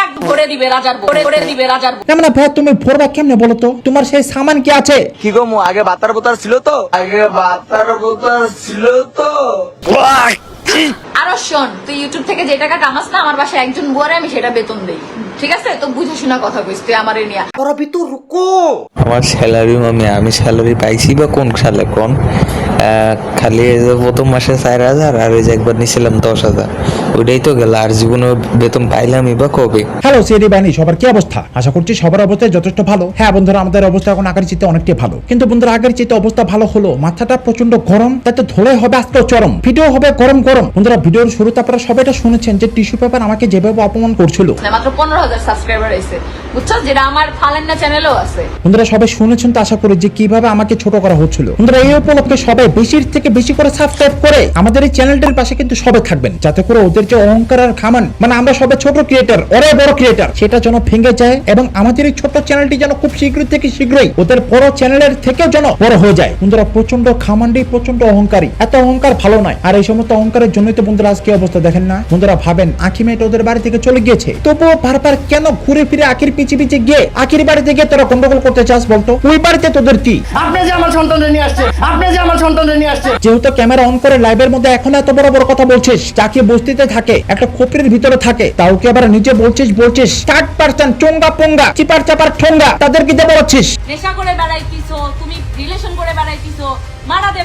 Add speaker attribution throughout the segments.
Speaker 1: Bag ভরে দিবে রাজার ভরে ভরে দিবে রাজার বউ।
Speaker 2: না মানে ভাই তুমি ভরবা কেমনে বলো তো? তোমার সেই সামান কি আছে?
Speaker 3: কি গো মু আগে বাতার বোতার ছিল তো? আগে বাতার বোতার ছিল তো।
Speaker 1: আরও শোন তুই ইউটিউব থেকে যে টাকা কামাস না আমার বাসায় একজন বুয়ারে আমি সেটা বেতন দেই। ঠিক আছে? তো বুঝে শোনা কথা কইস তুই আমারে নিয়া
Speaker 4: আমার স্যালারি আমি আমি স্যালারি পাইছি বা কোন সালে কোন? খালি এই যে প্রথম মাসে চার হাজার আর এই যে একবার নিছিলাম দশ হাজার। ওইটাই তো গেল আর জীবনে বেতন পাইলামই বা কবে?
Speaker 2: হ্যালো সিডি বাহিনী সবার কি অবস্থা? আশা করছি সবার অবস্থা যথেষ্ট ভালো। হ্যাঁ বন্ধুরা আমাদের অবস্থা এখন আগের চিতে অনেকটাই ভালো। কিন্তু বন্ধুরা আগের চিতে অবস্থা ভালো হলো। মাথাটা প্রচণ্ড গরম তাতে ধরে হবে আজকেও চরম। ভিডিও হবে গরম গরম। বন্ধুরা ভিডিওর শুরুতে আপনারা সবাইটা শুনেছেন যে টিস্যু পেপার আমাকে যেভাবে অপমান করছিল।
Speaker 1: না, মাত্র পনেরো হাজার সাবস্ক্রাইবার আছে বুঝছ? যেটা আমার ফালেন্না চ্যানেলও আছে।
Speaker 2: বন্ধুরা সবাই শুনেছেন তো আশা করি যে কীভাবে আমাকে ছোট করা হচ্ছিল। বন্ধুরা এই উপলক্ষে সবাই বেশির থেকে বেশি করে সাবস্ক্রাইব করে আমাদের এই চ্যানেলটার পাশে কিন্তু সবাই থাকবেন। যাতে করে ওদের যে অহংকার আর খামান মানে আমরা সবাই ছোট ক্রিয়েটার ওরা বড় ক্রিয়েটার সেটা যেন ভেঙে যায় এবং আমাদের এই ছোট চ্যানেলটি যেন খুব শীঘ্রই থেকে শীঘ্রই ওদের বড় চ্যানেলের থেকেও যেন বড় হয়ে যায়। বন্ধুরা প্রচণ্ড খামান্ডি প্রচণ্ড অহংকারী। এত অহংকার ভালো নয়। আর এই সমস্ত অহংকারের জন্যই তো বন্ধুরা আজকে অবস্থা দেখেন না। বন্ধুরা ভাবেন আখি মেয়েটা ওদের বাড়ি থেকে চলে গিয়েছে। তবুও বারবার কেন ঘুরে ফিরে আখির পিছে পিছে গিয়ে আখির বাড়িতে গিয়ে তোরা গন্ডগোল করতে চাস বলতো? ওই বাড়িতে তোদের কি?
Speaker 5: আপনি যে আমার সন্তানদের নিয়ে আসছে আপনি যে আমার সন্তানদের নিয়ে আসছে।
Speaker 2: যেহেতু ক্যামেরা অন করে লাইভের মধ্যে এখন এত বড় বড় কথা বলছিস যাকে বস্তিতে থাকে একটা খোপড়ির ভিতরে থাকে তাও কি আবার নিজে বলছিস বলছিস ষাট পার্সেন্ট চোঙ্গা পোঙ্গা চিপার চাপার ঠোঙ্গা তাদের কি বলছিস
Speaker 1: নেশা করে বেড়াইতিছো তুমি রিলেশন করে বেড়াইতিছো মারাতে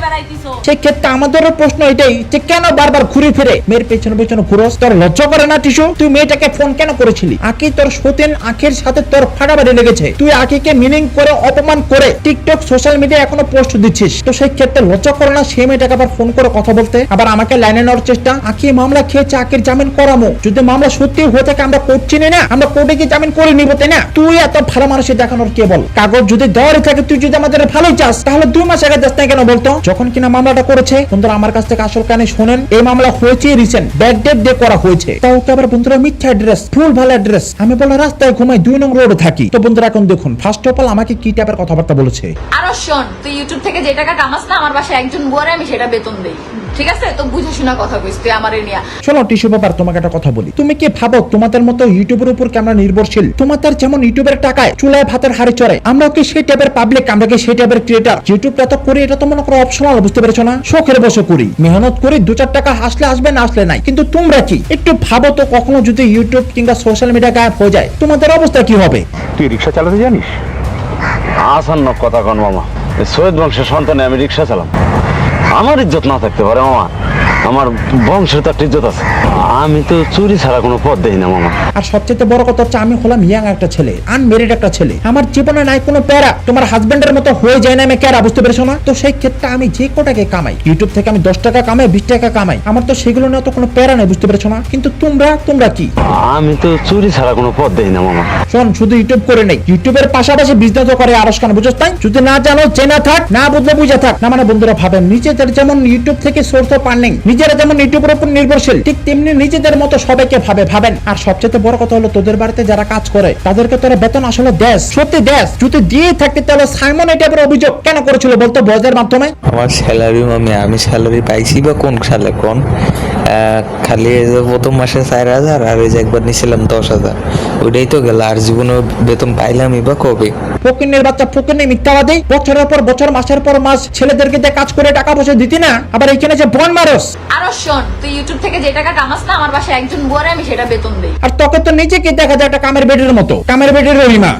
Speaker 2: ক্ষেত্রে আমাদেরও প্রশ্ন এটাই যে কেন বারবার ঘুরে ফিরে? মেয়ের পেছনে পেছনে ঘুরোস তোর লজ্জা করে না টিসু? তুই মেয়েটাকে ফোন কেন করেছিলি? আকি তোর সতেন আখের সাথে তোর ফাটাফাটি লেগেছে। তুই আকিকে মিনিং করে অপমান করে টিকটক সোশ্যাল মিডিয়া এখনও পোস্ট দিচ্ছিস। তো সেই ক্ষেত্রে লজ্জা করে না সেই মেয়েটাকে আবার ফোন করে কথা বলতে? আবার আমাকে লাইনে নেওয়ার চেষ্টা? আকি মামলা খেয়েছে, আকির জামিন করামো। যদি মামলা সত্যি হয়ে থাকে, আমরা চিনি না। আমরা কোর্টে গিয়ে জামিন করে নিব, তাই না? তুই এত ভালো মানুষের দেখানোর কে বল? কাগজ যদি দেওয়ারই থাকে, তুই যদি আমাদের ভালোই চাস, তাহলে দুই মাস আগে যাস না কেন বলতো, যখন কিনা মামলাটা করেছে, বন্ধুরা আমার কাছ থেকে আসল কানে শোনেন। এই মামলা হয়েছে রিসেন্ট ব্যাক ডেট দিয়ে করা হয়েছে। তাও তো আবার বন্ধুরা মিথ্যা অ্যাড্রেস ফুল ভালো অ্যাড্রেস আমি বলে রাস্তায় ঘুমাই, দুই নং রোডে থাকি। তো বন্ধুরা এখন দেখুন ফার্স্ট অফ অল আমাকে কি টাইপের কথাবার্তা বলেছে?
Speaker 1: আরও শোন, তুই ইউটিউব থেকে যে টাকা কামাস না, আমার বাসায় একজন বুয়ারে, আমি সেটা বেতন দেই। ঠিক আছে? তো বুঝে শোনা কথা কইস তুই আমারে নিয়া।
Speaker 2: শোনো টিস্যু পেপার তোমাকে একটা কথা বলি। তুমি কি ভাবো তোমাদের মতো ইউটিউবের উপর কি আমরা নির্ভরশীল? তোমাদের যেমন ইউটিউবের টাকায় চুলায় ভাতের হাড়ি চড়ে আমরা কি সেই টাইপের পাবলিক আমরা কি সেই টাইপের ক্রিয়েটার ইউটিউবটা তো করি এটা তো মনে করো অপশনাল বুঝতে পেরেছ না? শখের বসে করি। মেহনত করি দু চার টাকা আসলে আসবে না আসলে নাই। কিন্তু তোমরা কি? একটু ভাবো তো কখনো যদি ইউটিউব কিংবা সোশ্যাল মিডিয়া গায়েব হয়ে যায় তোমাদের অবস্থা কি হবে?
Speaker 6: তুই রিক্সা চালাতে জানিস? আসান্ন কথা কন মামা। সৈয়দ বংশের সন্তানে আমি রিক্সা চালাম। আমার ইজ্জত না থাকতে পারে আমার আমার বংশের তো একটা ইজ্জত আছে। আমি তো চুরি ছাড়া কোনো পথ দেখি না মামা।
Speaker 2: আর সবচেয়ে বড় কথা হচ্ছে আমি হলাম ইয়াং একটা ছেলে আনমেরিড একটা ছেলে। আমার জীবনে নাই কোনো প্যারা। তোমার হাজবেন্ডের মতো হয়ে যায় না আমি ক্যারা বুঝতে পেরেছ না? তো সেই ক্ষেত্রে আমি যে কোটাকে কামাই ইউটিউব থেকে আমি দশ টাকা কামাই বিশ টাকা কামাই আমার তো সেগুলো নিয়ে তো কোনো প্যারা নেই বুঝতে পেরেছ না? কিন্তু তোমরা তোমরা কি?
Speaker 6: আমি তো চুরি ছাড়া কোনো পথ দেখি না মামা।
Speaker 2: শোন শুধু ইউটিউব করে নেই। ইউটিউবের পাশাপাশি বিজনেস করে আরস খান বুঝছ তাই? যদি না জানো চেনা থাক না বুঝলে বুঝে থাক। না মানে বন্ধুরা ভাবেন নিজেদের যেমন ইউটিউব থেকে সোর্স অফ আর্নিং নিজেরা যেমন ইউটিউবের উপর নির্ভরশীল ঠিক তেমনি নিজেদের মতো সবাইকে ভাবে, ভাবেন। আর সবচেয়ে বড় কথা হলো তোদের বাড়িতে যারা কাজ করে, তাদেরকে তোরা বেতন আসলে দেশ সত্যি দেশ যদি দিয়ে থাকতে তাহলে সাইমন এই টাইপের অভিযোগ কেন করেছিল বলতো বজের মাধ্যমে?
Speaker 4: আমার স্যালারি মামি, আমি স্যালারি পাইছি বা কোন সালে, কোন? খালি প্রথম মাসে চার হাজার আর এই যে একবার নিছিলাম দশ হাজার। ওইটাই তো গেল আর জীবনে বেতন পাইলামই বা কবে?
Speaker 2: ফকিনের বাচ্চা ফকিনের মিথ্যাবাদী বছরের পর বছর মাসের পর মাস ছেলেদেরকে দিয়ে কাজ করে টাকা পয়সা দিতি না আবার এইখানে যে বন মারস।
Speaker 1: আরও শোন তুই ইউটিউব থেকে যে টাকা কামাস না আমার বাসায় একজন বুয়ারে আমি সেটা বেতন দেই।
Speaker 2: আর তোকে তো নিজেকে দেখা যায় একটা কামের বেডের মতো কামের বেডের রহিমা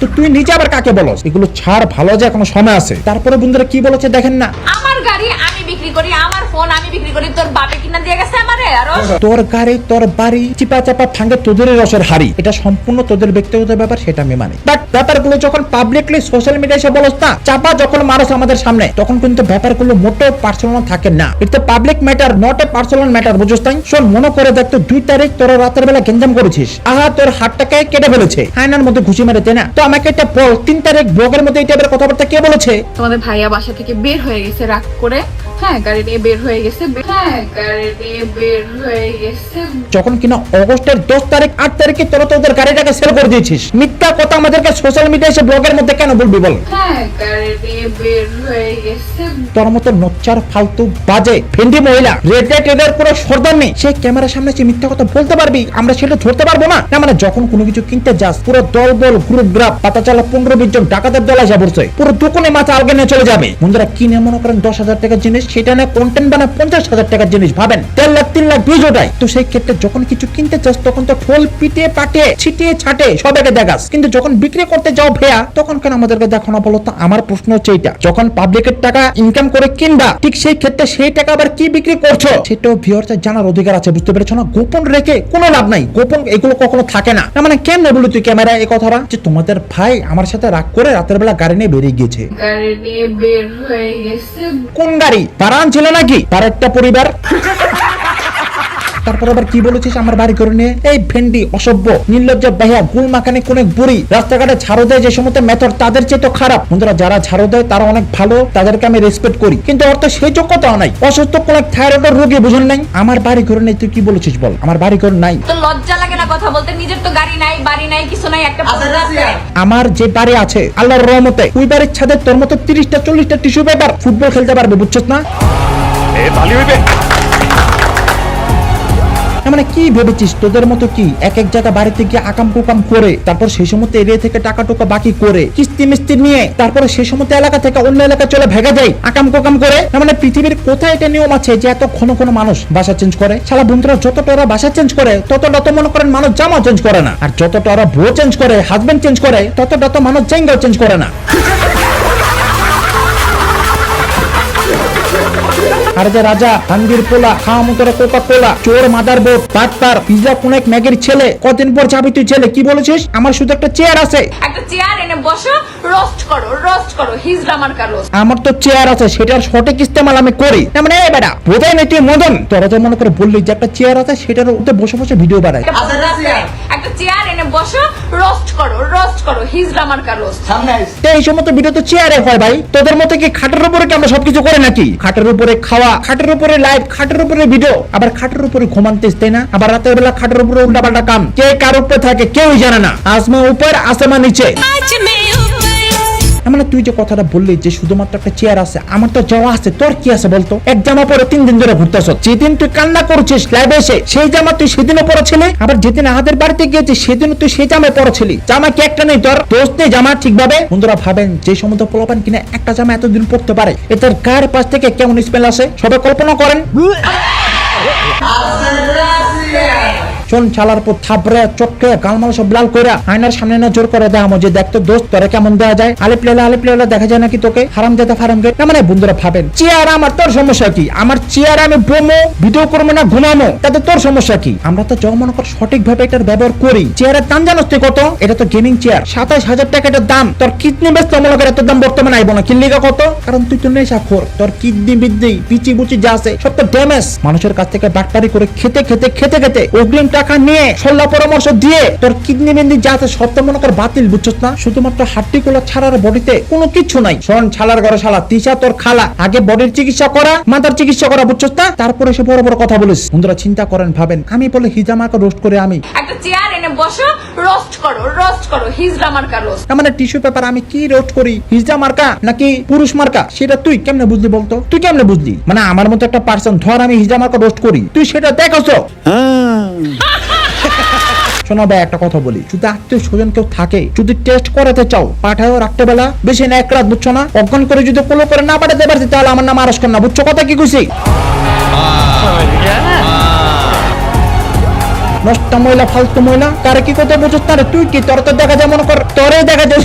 Speaker 2: তো তুই নিজে আবার কাকে বলস? এগুলো ছাড় ভালো যে এখনও সময় আছে। তারপরে বন্ধুরা কি বলেছে দেখেন না।
Speaker 1: আমার গাড়ি আমি বিক্রি করি আমার ফোন আমি বিক্রি করি তোর বাপে কিনা দিয়ে গেছে আমারে আরও
Speaker 2: তোর গাড়ি তোর বাড়ি চিপা চাপা ভাঙে তোদের রসের হাড়ি। এটা সম্পূর্ণ তোদের ব্যক্তিগত ব্যাপার সেটা আমি মানি। বাট ব্যাপারগুলো যখন পাবলিকলি সোশ্যাল মিডিয়া এসে বলস না চাপা যখন মানুষ আমাদের সামনে তখন কিন্তু ব্যাপারগুলো মোটেও পার্সোনাল থাকে না। এটা public matter not a personal matter বুঝছিস তাই? শোন মনে করে দেখ তো দুই তারিখ তোরা রাতের বেলা গেঞ্জাম করেছিস। আহা তোর হাতটাকে কেটে ফেলেছে। আয়নার মধ্যে ঘুষি মেরে তাই না? তো আমাকে এটা বল তিন তারিখ ব্লগের মধ্যে এই টাইপের কথাবার্তা কে বলেছে?
Speaker 7: তোমাদের ভাইয়া বাসা থেকে বের হয়ে গেছে রাগ করে।
Speaker 1: হ্যাঁ গাড়ি নিয়ে বের হয়ে গেছে। হ্যাঁ গাড়ি নিয়ে বের হয়ে গেছে।
Speaker 2: যখন কিনা অগস্টের দশ তারিখ আট তারিখে তোরা তোদের গাড়িটাকে সেল করে দিয়েছিস। মিথ্যা কথা আমাদেরকে সোশ্যাল মিডিয়া এসে ব্লগের মধ্যে কেন বলবি বল?
Speaker 1: হ্যাঁ গাড়ি নিয়ে বের হয়ে গেছে।
Speaker 2: তোর মতো নচ্চার ফালতু বাজে ফেন্ডি মহিলা রেড এদের পুরো সর্দার নেই সেই ক্যামেরার সামনে সে মিথ্যা কথা বলতে পারবি আমরা সেটা ধরতে পারব না। না মানে যখন কোনো কিছু কিনতে যাস পুরো দল বল গ্রুপ গ্রাফ পাতা চালা পনেরো বিশ জন ডাকাতের দল আসা পড়ছে। পুরো দোকানে মাথা আলগে নিয়ে চলে যাবে। বন্ধুরা কিনে মনে করেন দশ হাজার টাকার জিনিস সেটা না কন্টেন্ট বানায় পঞ্চাশ হাজার টাকার জিনিস ভাবেন? দেড় লাখ তিন লাখ বিশ ওটাই তো সেই ক্ষেত্রে যখন কিছু কিনতে চাস তখন তো ঠোল পিটিয়ে পাটিয়ে ছিটিয়ে ছাটে সবাইকে দেখাস। কিন্তু যখন বিক্রি করতে যাও ভেয়া তখন কেন আমাদেরকে দেখো না বলো তো আমার প্রশ্ন হচ্ছে এইটা। যখন পাবলিকের টাকা ইনকাম করে কিনবা ঠিক সেই ক্ষেত্রে সেই টাকা আবার কি বিক্রি করছ? সেটাও ভিউয়ার্সের জানার অধিকার আছে বুঝতে পেরেছ না? গোপন রেখে কোনো লাভ নাই। গোপন এগুলো কখনো থাকে না। না মানে কেমনে বলি তুই ক্যামেরা এই কথাটা? যে তোমাদের ভাই আমার সাথে রাগ করে রাতের বেলা গাড়ি নিয়ে বেরিয়ে গিয়েছে।
Speaker 1: গাড়ি নিয়ে বের হয়ে গেছে।
Speaker 2: কোন গাড়ি? বারান ছিল নাকি? তার একটা পরিবার। তারপর আবার কি বলেছিস আমার বাড়ি করে নিয়ে? এই ভেন্ডি অসভ্য নির্লজ্জ বেহা গুল মাখানে কোন এক বুড়ি। রাস্তাঘাটে ঝাড়ু দেয় যে সমস্ত মেথড তাদের চেয়ে তো খারাপ। বন্ধুরা যারা ঝাড়ু দেয় তারা অনেক ভালো তাদেরকে আমি রেসপেক্ট করি। কিন্তু ওর তো সেই যোগ্যতাও নাই। অসুস্থ কোন এক থাইরয়েডের রোগী বুঝুন নাই? আমার বাড়ি করে নেই তুই কি বলেছিস বল? আমার বাড়ি করে নাই।
Speaker 1: তো লজ্জা লাগে না কথা বলতে? নিজের তো গাড়ি নাই বাড়ি নাই কিছু নাই একটা আছে।
Speaker 2: আমার যে বাড়ি আছে আল্লাহর রহমতে ওই বাড়ির ছাদে তোর মতো তিরিশটা চল্লিশটা টিস্যু পেপার ফুটবল খেলতে পারবে বুঝছিস না? না মানে কি ভেবেছিস? তোদের মতো কি এক এক জায়গা বাড়িতে গিয়ে আকাম কুকাম করে, তারপর সেই সময় এরিয়া থেকে টাকা টুকা বাকি করে, কিস্তি মিস্তি নিয়ে, তারপরে সেই সময় এলাকা থেকে অন্য এলাকা চলে ভেগে যায়, আকাম কুকাম করে? মানে পৃথিবীর কোথায় এটা নিয়ম আছে যে এত ঘন ঘন মানুষ বাসা চেঞ্জ করে? শালা বন্ধুরা, যতটা ওরা বাসা চেঞ্জ করে, ততটা তো মনে করেন মানুষ জামা চেঞ্জ করে না। আর যতটা ওরা বউ চেঞ্জ করে হাজবেন্ড চেঞ্জ করে, ততটা তো মানুষ চেঙ্গাও চেঞ্জ করে না। আর যে রাজা হাঙ্গির পোলা খাওয়া মতরে কোকা কোলা চোর মাদার বোট পাটপার পিজা কোনেক ম্যাগের ছেলে কদিন পর যাবি তুই ছেলে কি বলেছিস? আমার শুধু একটা চেয়ার আছে।
Speaker 1: একটা চেয়ার এনে বসো রোস্ট করো রোস্ট করো হিজড়া মার্কা রোস্ট
Speaker 2: আমার তো চেয়ার আছে সেটার সঠিক ইস্তেমাল আমি করি। মানে এই বেটা বোঝাই না তুই মদন? তোরা যে মনে করে বললি যে একটা চেয়ার আছে সেটার উপরে বসে বসে ভিডিও বানায়।
Speaker 1: একটা চেয়ার এনে বসো রোস্ট করো রোস্ট করো হিজড়া মার্কা রোস্ট
Speaker 2: তো এই সমস্ত ভিডিও তো চেয়ারে হয় ভাই। তোদের মতো কি খাটের উপরে কি আমরা সবকিছু করে নাকি? খাটের উপরে খাওয়া খাটের উপরে লাইভ খাটের উপরে ভিডিও আবার খাটের উপরে ঘুমানতে তাই না? আবার রাতের বেলা খাটের উপরে উল্টা পাল্টা কাম। কে কার উপরে থাকে কেউই জানে না। আসমা উপর আসমা নিচে। মানে তুই যে কথাটা বললি যে শুধুমাত্র একটা চেয়ার আছে, আমার তো যাওয়া আছে, তোর কি আছে বলতো? এক জামা পরে তিন দিন ধরে ঘুরতেছ। যেদিন তুই কান্না করছিস লাইভে এসে, সেই জামা তুই সেদিনও পরেছিলি? আবার যেদিন আমাদের বাড়িতে গিয়েছিস সেদিন তুই সেই জামায় পরেছিলি। জামা কি একটা নেই তোর? দোষ নেই জামা ঠিকভাবে? বন্ধুরা ভাবেন, যে সমস্ত পোলাপান কিনা একটা জামা এতদিন পরতে পারে এটার কার পাশ থেকে কেমন স্মেল আসে? সবাই কল্পনা করেন। শোন চালার পর থাপড়ে, চটকে, গালমাল সব লাল কইরা আয়নার সামনে না জোর করে দেখামো যে দেখতো দোস্ত, তোরা কেমন দেওয়া যায়? আলিপ লেলা আলিপ লেলা দেখা যায় নাকি তোকে? হারাম যেতে ফারাম গে। না মানে বন্ধুরা ভাবেন, চেয়ার আমার তোর সমস্যা কি? আমার চেয়ার আমি বমো, ভিডিও করব না ঘুমামো, তাতে তোর সমস্যা কি? আমরা তো যখন মনে কর সঠিক ভাবে এটার ব্যবহার করি। চেয়ারের দাম জানোস তুই কত? এটা তো গেমিং চেয়ার সাতাশ হাজার টাকা এটার দাম। তোর কিডনি বেশ তো মনে এত দাম বর্তমানে আইবো না। কিনলিগা কত? কারণ তুই তো নেশা খোর। তোর কিডনি বিদ্যি পিচি বুচি যা আছে, সব তো ড্যামেজ মানুষের কাছ থেকে বাটপারি করে খেতে খেতে খেতে খেতে অগ্রিম টাকা নিয়ে সল্লা পরামর্শ দিয়ে তোর কিডনি বিন্দি যা আছে সব তো মনে কর বাতিল বুঝছস না? শুধুমাত্র হাড্ডি গুলো ছাড়ার বডিতে কোনো কিছু নাই। শোন ছালার ঘরে শালা তিসা তোর খালা। আগে বডির চিকিৎসা করা মাথার চিকিৎসা করা বুঝছস না? তারপরে সে বড় বড় কথা বলিস। বন্ধুরা চিন্তা করেন ভাবেন। আমি বলে হিজামাকে রোস্ট করে আমি।
Speaker 1: একটা চেয়ার এনে বসো রোস্ট করো রোস্ট করো হিজড়া মার্কা রোস্ট
Speaker 2: মানে টিস্যু পেপার আমি কি রোস্ট করি? হিজা মার্কা নাকি পুরুষ মার্কা? সেটা তুই কেমনে বুঝলি বলতো? তুই কেমনে বুঝলি? মানে আমার মতো একটা পার্সন ধর আমি হিজা মার্কা রোস্ট করি। তুই সেটা দেখাস। শোনো ভাই একটা কথা বলি। যদি আত্মীয় স্বজন কেউ থাকে, যদি টেস্ট করাতে চাও পাঠাও রাত্রেবেলা, বেশি না এক রাত, বুঝছ না? অজ্ঞান করে যদি কোলো করে না পাঠাতে পারছি, তাহলে আমার নাম আরস না বুঝছ কথা কি কইছি? নষ্ট মহিলা ফালতু মহিলা তারা কি কথা বুঝছ তারে তুই কি? তোর তো দেখা যায়, মনে কর, তোরে দেখা যায়।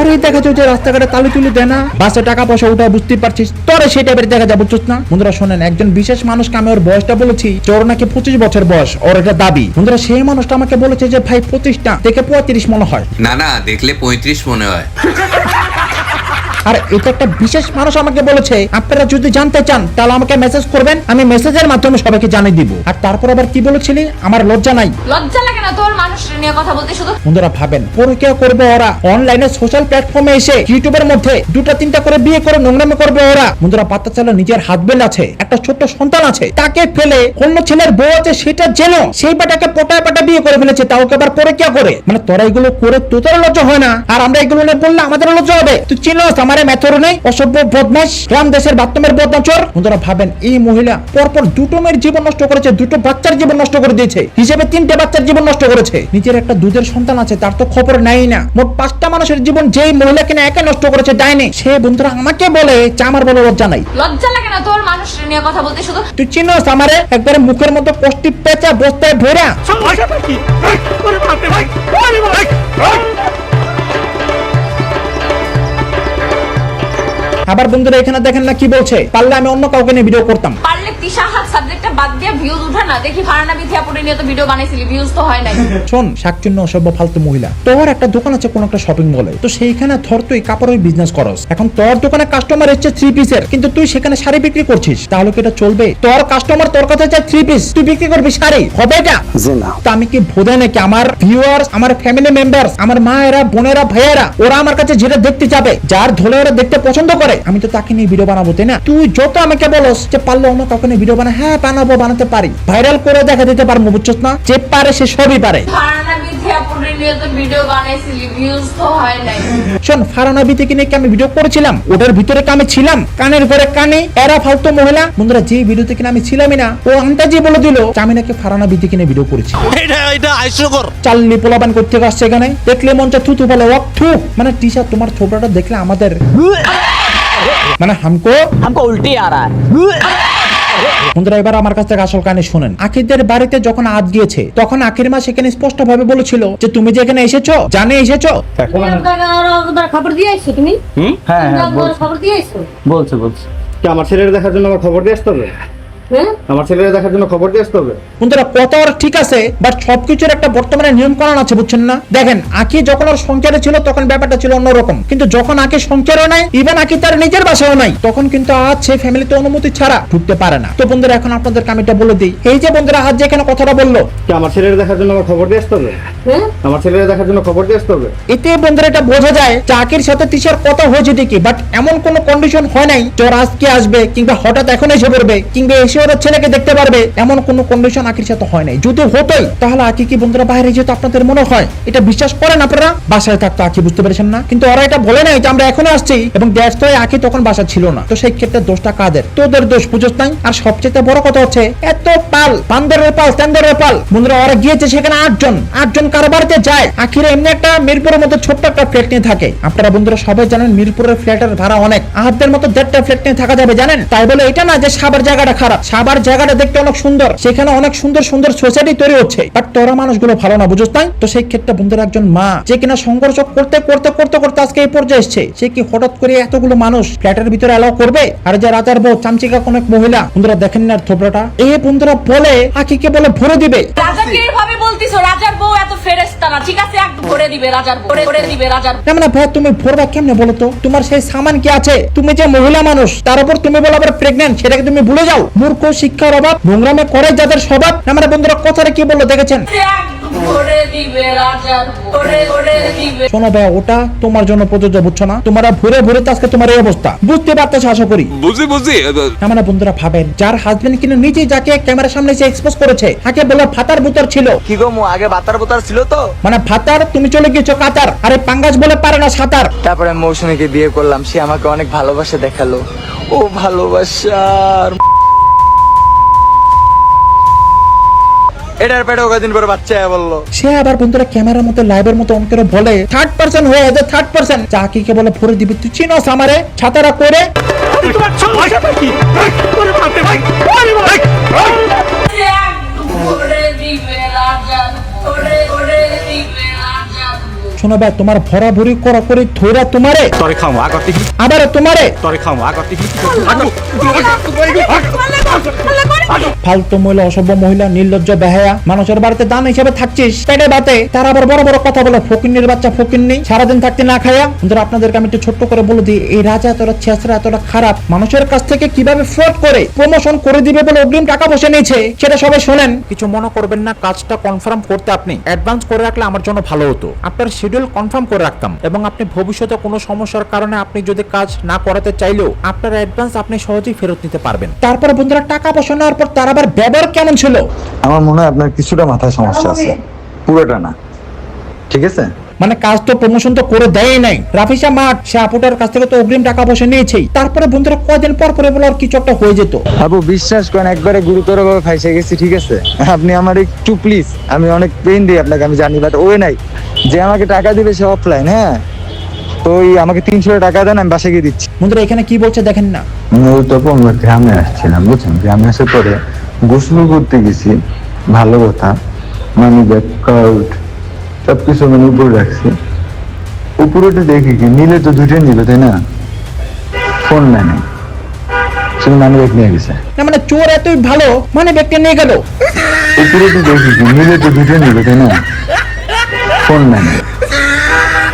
Speaker 2: তোরই দেখা যায় যে রাস্তাঘাটে তালু তুলি দেয় না। বাসে টাকা পয়সা উঠা বুঝতে পারছিস। তোরে সেই টাইপের দেখা যায় বুঝছিস না? বন্ধুরা শোনেন একজন বিশেষ মানুষকে আমি ওর বয়সটা বলেছি যে ওর নাকি পঁচিশ বছর বয়স ওর এটা দাবি। বন্ধুরা সেই মানুষটা আমাকে বলেছে যে ভাই পঁচিশটা থেকে পঁয়ত্রিশ মনে হয়।
Speaker 7: না না দেখলে পঁয়ত্রিশ মনে হয়।
Speaker 2: আর এটা একটা বিশেষ মানুষ আমাকে বলেছে। আপনারা যদি জানতে চান তাহলে আমাকে মেসেজ করবেন আমি মেসেজের মাধ্যমে সবাইকে জানিয়ে দিব। আর তারপর আবার কি বলেছিলি? আমার লজ্জা নাই।
Speaker 1: লজ্জা লাগে না তোর মানুষ নিয়ে কথা বলতে শুধু
Speaker 2: বন্ধুরা ভাবেন। পরকিয়া করবে ওরা? অনলাইনে সোশ্যাল প্ল্যাটফর্মে এসে ইউটিউবের মধ্যে দুটা তিনটা করে বিয়ে করে নোংরামি করবে ওরা। বন্ধুরা পাতা চালা নিজের হাজবেন্ড আছে একটা ছোট্ট সন্তান আছে তাকে ফেলে অন্য ছেলের বউ আছে সেটা জেনে সেই বেটাকে পটায় পাটা বিয়ে করে ফেলেছে তাও আবার পরে পরকিয়া করে? মানে তোরা এগুলো করে তোদের লজ্জা হয় না। আর আমরা এগুলো নিয়ে বললে আমাদের লজ্জা হবে। তুই চিনোস আমার মেথর নেই অসভ্য বদমাস গ্রাম দেশের বাথরুমের বদনাম চোর বন্ধুরা ভাবেন এই মহিলা পরপর দুটো মেয়ের জীবন নষ্ট করেছে দুটো বাচ্চার জীবন নষ্ট করে দিয়েছে হিসেবে তিনটে বাচ্চার জীবন নষ্ট করেছে। নিজের একটা দুধের সন্তান আছে তার তো খবর নেই না। মোট পাঁচটা মানুষের জীবন যেই মহিলা কিনা একা নষ্ট করেছে ডাইনি সে বন্ধুরা আমাকে বলে যে আমার বলে লজ্জা নাই।
Speaker 1: লজ্জা লাগে না তোর মানুষ নিয়ে কথা বলতে শুধু?
Speaker 2: তুই চিনোস আমারে? একবারে মুখের মতো কষ্টি পেঁচা বস্তায় ভরা। আবার বন্ধুরা এখানে দেখেন না কি বলছে? পারলে আমি অন্য কাউকে নিয়ে ভিডিও করতাম।
Speaker 1: পারলে তিশা হাত সাবজেক্টটা বাদ দিয়ে ভিউজ উঠা না। দেখি ফারানা বিথিয়া পড়ে নিয়ে তো ভিডিও বানাইছিলি ভিউজ তো হয় নাই।
Speaker 2: শোন শাকচুন্ন অসভ্য ফালতু মহিলা। তোর একটা দোকান আছে কোন একটা শপিং মলে তো সেইখানে ধর তুই কাপড়ের বিজনেস করস। এখন তোর দোকানে কাস্টমার এসছে থ্রি পিসের কিন্তু তুই সেখানে শাড়ি বিক্রি করছিস। তাহলে কি এটা চলবে? তোর কাস্টমার তোর কাছে চাই থ্রি পিস তুই বিক্রি করবি শাড়ি। হবে এটা? তো আমি কি বোধে নাকি? আমার ভিউয়ার্স আমার ফ্যামিলি মেম্বার্স আমার মায়েরা বোনেরা ভাইয়েরা ওরা আমার কাছে যেটা দেখতে যাবে যার ধরে ওরা দেখতে পছন্দ করে আমি তো তাকে নিয়ে ভিডিও বানাবো তাই না? তুই যত আমাকে বলস যে পারলে অন্য কাউকে নিয়ে ভিডিও বানা হ্যাঁ বানাবো বানাতে পারি। ভাইরাল করে দেখা দিতে পারব বুঝছস না? যে পারে সে সবই পারে।
Speaker 1: ফারানা বিথিয়া পড়ে নিয়ে তো ভিডিও বানাইছিলি ভিউজ তো নাই।
Speaker 2: শোন ফারানা বিতিকে নিয়ে আমি ভিডিও করেছিলাম? ওটার ভিতরে আমি ছিলাম? কানের ঘরে কানে এরা ফালতু মহিলা। বন্ধুরা যে ভিডিওতে কিনা আমি ছিলামই না ও বলে দিল আমি নাকি ফারানা নিয়ে ভিডিও করেছি।
Speaker 7: এটা এটা হাস্যকর।
Speaker 2: চাল্লি পোলাবান করতে আসছে এখানে। দেখলে মন চা থু থু বলে ওয়াক থু। মানে টিশা তোমার থোবরাটা দেখলে আমাদের মানে হামকো
Speaker 8: হামকো উল্টি আ রা।
Speaker 2: বন্ধুরা এবার আমার কাছ থেকে আসল শুনেন। বাড়িতে যখন আদ গিয়েছে তখন আকির মা সেখানে স্পষ্ট ভাবে বলেছিল যে তুমি যে এখানে এসেছ জানে এসেছ?
Speaker 9: খবর দিয়ে তুমি?
Speaker 5: হ্যাঁ, হ্যাঁ
Speaker 9: খবর দিয়ে
Speaker 5: বলছো বলছো। আমার ছেলের দেখার জন্য আমার খবর দিয়ে আসতে হবে? আমার ছেলের দেখার জন্য খবর দিয়ে আসতে হবে।
Speaker 2: বন্ধুরা কত ঠিক আছে বাট সবকিছুর একটা বর্তমানে নিয়ম কানুন আছে বুঝছেন না? দেখেন আকি যখন ওর সংসারে ছিল তখন ব্যাপারটা ছিল অন্যরকম। কিন্তু যখন আকি সংসারও নাই ইভেন আকি তার নিজের বাসাও নাই তখন কিন্তু আজ সেই ফ্যামিলিতে অনুমতি ছাড়া ঢুকতে পারে না। তো বন্ধুরা এখন আপনাদেরকে আমি এটা বলে দিই। এই যে বন্ধুরা আজ যেখানে কথাটা বলল
Speaker 5: আমার ছেলের দেখার জন্য আমার খবর দিয়ে আসতে হবে?
Speaker 9: হ্যাঁ
Speaker 5: আমার ছেলের দেখার জন্য খবর দিয়ে আসতে হবে?
Speaker 2: এতে বন্ধুরা এটা বোঝা যায় যে আকির সাথে তিশার কথা হয়েছে ঠিকই বাট এমন কোন কন্ডিশন হয় নাই যে ওর আজকে আসবে কিংবা হঠাৎ এখন এসে পড়বে কিংবা এসে ওরা ছেলেকে দেখতে পারবে, এমন কোন কন্ডিশন আকির সাথে হয় নাই। যদি হতোই, তাহলে আকি কি বন্ধুরা বাইরে যেত আপনাদের মনে হয়? এটা বিশ্বাস করেন আপনারা? বাসায় থাকতো আকি বুঝতে পেরেছেন না? কিন্তু ওরা এটা বলে নাই যে আমরা এখনও আসছি এবং দ্যাটস ওয়াই আকি তখন বাসা ছিল না। তো সেই ক্ষেত্রে দোষটা কাদের? তোদের দোষ বুঝোস নাই? আর সবচেয়ে বড় কথা হচ্ছে, এত পাল, বান্দরের পাল স্ট্যান্ডারের পাল। বন্ধুরা, ওরা গিয়েছে সেখানে আটজন। আটজন কারও বাড়িতে যায়? আখিরে এমনি একটা মিরপুরের মতো ছোট্ট একটা ফ্ল্যাট নিয়ে থাকে। আপনারা বন্ধুরা সবাই জানেন মিরপুরের ফ্ল্যাটের ভাড়া অনেক। আহাদের মতো দেড়টা ফ্ল্যাট নিয়ে থাকা যাবে, জানেন? তাই বলে এটা না যে সাবার জায়গাটা খারাপ। সাবার জায়গাটা দেখতে অনেক সুন্দর। সেখানে অনেক সুন্দর সুন্দর সোসাইটি তৈরি হচ্ছে। বাট তোরা মানুষগুলো ভালো না বুঝোস তাই? তো সেই ক্ষেত্রে বন্ধুরা একজন মা যে কিনা সংঘর্ষ করতে করতে করতে করতে আজকে এই পর্যায়ে এসছে। সে কি হঠাৎ করে এতগুলো মানুষ ফ্ল্যাটের ভিতরে অ্যালাউ করবে? আর যে রাজার বউ চামচিকা কোন এক মহিলা বন্ধুরা দেখেন না থোবরাটা এই বন্ধুরা বলে আকিকে বলে ভরে দিবে।
Speaker 1: রাজাকে এভাবে বলতিছো? রাজার বউ এত ফেরেস্তা না ঠিক আছে? এক ভরে দিবে রাজার ভরে ভরে দিবে রাজার বউ।
Speaker 2: ভাই তুমি ভরবা কেমনে বলো তো? তোমার সেই সামান কি আছে? তুমি যে মহিলা মানুষ তার উপর তুমি বলো আবার প্রেগনেন্ট সেটাকে তুমি ভুলে যাও। মূর্খ শিক্ষার অভাব নোংরামে করে যাদের স্বভাব। মানে বন্ধুরা কথাটা কি বলল দেখেছেন?
Speaker 1: এক ভরে দিবে রাজার বউ। ভরে ভরে দিবে
Speaker 2: শোনো ভাই ওটা তোমার জন্য প্রযোজ্য বুঝছ না? তোমরা ভরে ভরে আজকে তোমার এই অবস্থা। বুঝতে পারতেছ আশা করি?
Speaker 7: বুঝি বুঝি।
Speaker 2: আমরা বন্ধুরা ভাবেন যার হাজবেন্ড কিনে নিজেই যাকে ক্যামেরার সামনে এসে এক্সপোজ করেছে তাকে বলে ফাতার বুতার ছিল।
Speaker 3: কি গো মু আগে বাতার বোতার ছিল তো?
Speaker 2: মানে ফাতার তুমি চলে গিয়েছো কাতার আরে পাঙ্গাস বলে পারে না সাঁতার।
Speaker 3: তারপরে মৌসুমীকে বিয়ে করলাম সে আমাকে অনেক ভালোবাসা দেখাল। ও ভালোবাসার এটার পেটে কদিন পরে বাচ্চা বলল
Speaker 2: সে আবার বন্ধুরা ক্যামেরার মতো লাইভের মতো অন বলে থার্ড পার্সন হয়ে আছে থার্ড পার্সন চাকিকে বলে ভরে দিবি তুই চিনোস আমারে ছাতারা করে
Speaker 1: ভরে দিবে ভরে ভরে দিবে
Speaker 2: শোনো ভাই তোমার ভরা ভরি করা করে ধৈরা তোমারে
Speaker 7: তরে খাও আগর
Speaker 2: আবার তোমারে
Speaker 7: তরে খাও আগর থেকে
Speaker 2: ফালতু মহিলা অসভ্য মহিলা নির্লজ্জ বেহায়া মানুষের বাড়িতে দান হিসেবে থাকছিস। পেটে বাতে তার আবার বড় বড় কথা বলে ফকিন্নির বাচ্চা ফকিন্নি সারাদিন থাকতে না খায়া। বন্ধুরা আপনাদেরকে আমি একটু ছোট্ট করে বলে দিই এই রাজা এতটা ছেঁচড়া এতটা খারাপ মানুষের কাছ থেকে কীভাবে ফ্রড করে প্রমোশন করে দিবে বলে অগ্রিম টাকা বসে নিয়েছে সেটা সবাই শোনেন। কিছু মনে করবেন না কাজটা কনফার্ম করতে আপনি। অ্যাডভান্স করে রাখলে আমার জন্য ভালো হতো। আপনার শিডিউল কনফার্ম করে রাখতাম। এবং আপনি ভবিষ্যতে কোনো সমস্যার কারণে আপনি যদি কাজ না করাতে চাইলেও আপনার অ্যাডভান্স আপনি সহজেই ফেরত নিতে পারবেন। তারপরে বন্ধুরা টাকা পয়সা নেওয়ার পর তার আবার ব্যবহার কেমন ছিল?
Speaker 3: আমার মনে হয় আপনার কিছুটা মাথায় সমস্যা আছে। পুরোটা না। ঠিক আছে?
Speaker 2: মানে কাজ তো প্রমোশন তো করে দেয় নাই। রাফিসা মাঠ সে আপুটার কাছ থেকে তো অগ্রিম টাকা পয়সা নিয়েছেই। তারপরে বন্ধুরা কয়দিন পর পরে বলে আর কিছু একটা হয়ে যেত।
Speaker 3: আপু বিশ্বাস করেন একবারে গুরুতর ভাবে ফাইসে গেছি ঠিক আছে? আপনি আমার একটু প্লিজ আমি অনেক পেইন দিই আপনাকে আমি জানি বাট ওই নাই। যে আমাকে টাকা দিবে সে অফলাইন হ্যাঁ? তো ওই আমাকে তিনশো টাকা দেন আমি বাসায় গিয়ে দিচ্ছি।
Speaker 2: বন্ধুরা এখানে কি বলছে দেখেন না।
Speaker 6: তখন আমরা গ্রামে আসছিলাম বুঝছেন? গ্রামে আসার পরে গোসল করতে গেছি ভালো কথা। মানি ব্যাগ কার্ড সবকিছু মানে উপরে রাখছি। উপরেটা দেখি কি নিলে তো দুটো নিল তাই না? ফোন নেয় শুধু মানি ব্যাগ নিয়ে গেছে।
Speaker 2: না মানে চোর এতই ভালো মানে ব্যক্তি নিয়ে গেল।
Speaker 6: উপরেটা দেখি কি নিলে তো দুটো নিল তাই না? ফোন নেয়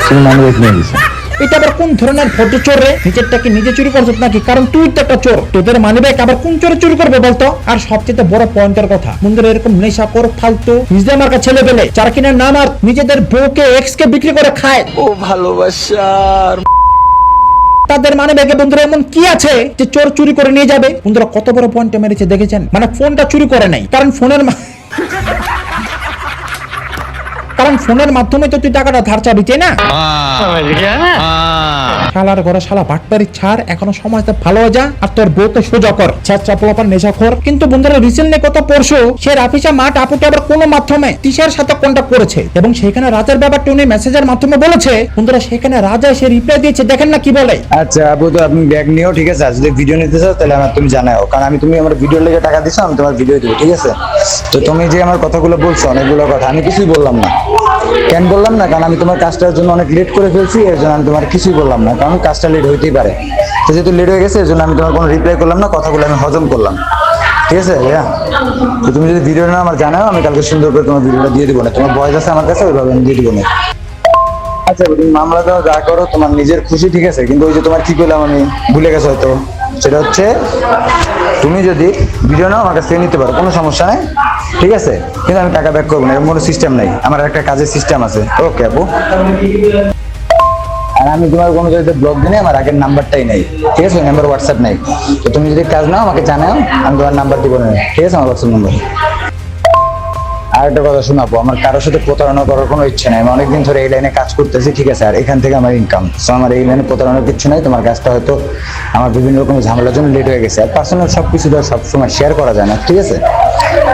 Speaker 6: শুধু মানি ব্যাগ নিয়ে গেছে।
Speaker 2: এটা আবার কোন ধরনের ভদ্র চোর রে? নিজেরটাকে নিজে চুরি করছিস নাকি? কারণ তুই তো একটা চোর। তোদের মানি ব্যাগ আবার কোন চোরে চুরি করবে বলতো? আর সবচেয়ে বড় পয়েন্টের কথা এরকম ফালতু মার্কা ছেলে পেলে যারা কিনা নাম আর নিজেদের বউকে এক্স কে বিক্রি করে খায়।
Speaker 3: ও ভালোবাসার
Speaker 2: তাদের মানে ব্যাগে বন্ধুরা এমন কি আছে যে চোর চুরি করে নিয়ে যাবে? বন্ধুরা কত বড় পয়েন্টে মেরেছে দেখেছেন? মানে ফোনটা চুরি করে নাই কারণ ফোনের মা- কারণ ফোনের মাধ্যমে তো তুই টাকাটা ধার চাবি তাই না? শালার ঘরে শালা বাটপারি ছাড়, এখনও সমাজটা ভালো যা, আর তোর বউকে সোজা কর। ছাত্রা পোলাপার নেশা কর কিন্তু বন্ধুরা রিসেন্টলি কত পরশু সে রাফিসা মাঠ আপুকে আবার কোনো মাধ্যমে তিশার সাথে কন্ট্যাক্ট করেছে। এবং সেখানে রাজার ব্যাপারটা উনি মেসেজের মাধ্যমে বলেছে। বন্ধুরা, সেখানে রাজা এসে রিপ্লাই দিয়েছে। দেখেন না কি বলে।
Speaker 3: আচ্ছা আপু, তো আপনি ব্যাগ নিও, ঠিক আছে? যদি ভিডিও নিতে চাও, তাহলে আমার তুমি জানাও। কারণ আমি তুমি আমার ভিডিও লেগে টাকা দিছো, আমি তোমার ভিডিও দেবো, ঠিক আছে? তো তুমি যে আমার কথাগুলো বলছো, অনেকগুলো কথা, আমি কিছুই বললাম না। কেন বললাম না? কারণ আমি তোমার কাজটার জন্য অনেক লেট করে ফেলছি, এর জন্য আমি তোমার কিছুই বললাম না। কারণ কাজটা লেট হইতেই পারে। তো যেহেতু লেট হয়ে গেছে এর জন্য আমি তোমার কোনো রিপ্লাই করলাম না, কথাগুলো আমি হজম করলাম। ঠিক আছে, ভাইয়া? তো তুমি যদি ভিডিও না আমার জানাও, আমি কালকে সুন্দর করে তোমার ভিডিওটা দিয়ে দিবো না। তোমার বয়স আছে আমার কাছে, ওইভাবে আমি দিয়ে দিবো না। আচ্ছা তুমি মামলা দাও, যা করো, তোমার নিজের খুশি, ঠিক আছে? কিন্তু ওই যে তোমার কি করলাম আমি ভুলে গেছো হয়তো। সেটা হচ্ছে, তুমি যদি ভিডিও নাও, আমার কাছ থেকে নিতে পারো, কোনো সমস্যা নেই। ঠিক আছে? কিন্তু আমি টাকা ব্যাক করব না, এরকম কোনো সিস্টেম নেই। আমার একটা কাজের সিস্টেম আছে। ওকে আপু। আর আমি তোমার কোনো জায়গাতে ব্লগ দিনে আমার আগের নাম্বারটাই নেই। ঠিক আছে নাম্বার হোয়াটসঅ্যাপ নেই। তো তুমি যদি কাজ নাও, আমাকে জানাও, আমি তোমার নাম্বার দিব না। ঠিক আছে, আমার হোয়াটসঅ্যাপ নাম্বার আর একটা কথা শোনাবো আমার কারোর সাথে প্রতারণা করার কোনো ইচ্ছে নাই। আমি অনেকদিন ধরে এই লাইনে কাজ করতেছি, ঠিক আছে, আর এখান থেকে আমার ইনকাম সো আমার এই লাইনে প্রতারণার কিছু নাই, তোমার কাজটা হয়তো আমার বিভিন্ন রকম ঝামেলার জন্য লেট হয়ে গেছে। আর পার্সোনাল সব কিছু তো সবসময় শেয়ার করা যায় না, ঠিক আছে?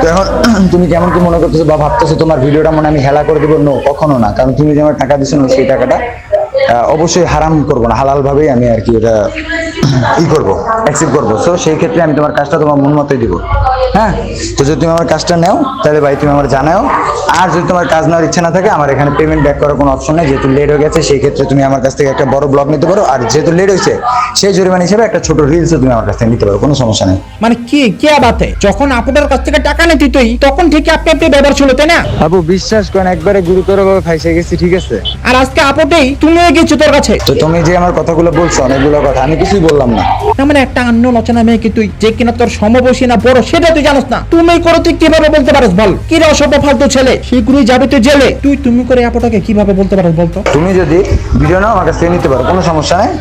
Speaker 3: তো এখন তুমি কেমন কি মনে করতেছো বা ভাবতেছো, তোমার ভিডিওটা মনে আমি হেলা করে দেবো? নো কখনো না। কারণ তুমি যে আমার টাকা দিছো না, সেই টাকাটা অবশ্যই হারাম করব না হালাল ভাবেই আমি আর কি ওটা ই করব অ্যাকসেপ্ট করব। সো সেই ক্ষেত্রে আমি তোমার কাজটা তোমার মন মতোই দিব। হ্যাঁ? তো যদি তুমি আমার কাজটা নাও তাহলে ভাই তুমি আমার জানাও। আর যদি তোমার কাজ নেওয়ার ইচ্ছা না থাকে আমার এখানে পেমেন্ট ব্যাক করার কোনো অপশন নেই। যেহেতু লেট হয়ে গেছে সেই ক্ষেত্রে তুমি আমার কাছ থেকে একটা বড় ব্লগ নিতে পারো। আর যেহেতু লেট হয়েছে সেই জরিমানা হিসেবে একটা ছোট রিলসও তুমি আমার কাছ থেকে নিতে পারো কোনো সমস্যা নেই।
Speaker 2: মানে কি কে বাতে যখন আপুটার কাছ থেকে টাকা নিতি তুই তখন ঠিক আপনি আপনি ব্যবহার ছিল তাই না?
Speaker 3: আপু বিশ্বাস করেন একবারে গুরুতর ভাবে ফাইসে গেছি ঠিক আছে?
Speaker 2: আর আজকে আপুটেই তুমিও গেছো তোর কাছে।
Speaker 3: তো তুমি যে আমার কথাগুলো বলছো অনেকগুলো কথা আমি কিছুই বললাম না।
Speaker 2: না মানে একটা অন্য লচনা মেয়েকে তুই যে কিনা তোর সমবয়সী না বড় সেটা তুই জানোস না। তুমি করে তুই কীভাবে বলতে পারিস বল? কি রে অসভ্য ফালতু ছেলে? শীঘ্রই যাবে তুই জেলে। তুই তুমি করে আপুটাকে কীভাবে বলতে পারিস বলতো?
Speaker 3: তুমি যদি ভিডিও নাও আমার কাছ নিতে পারো কোনো সমস্যা নেই।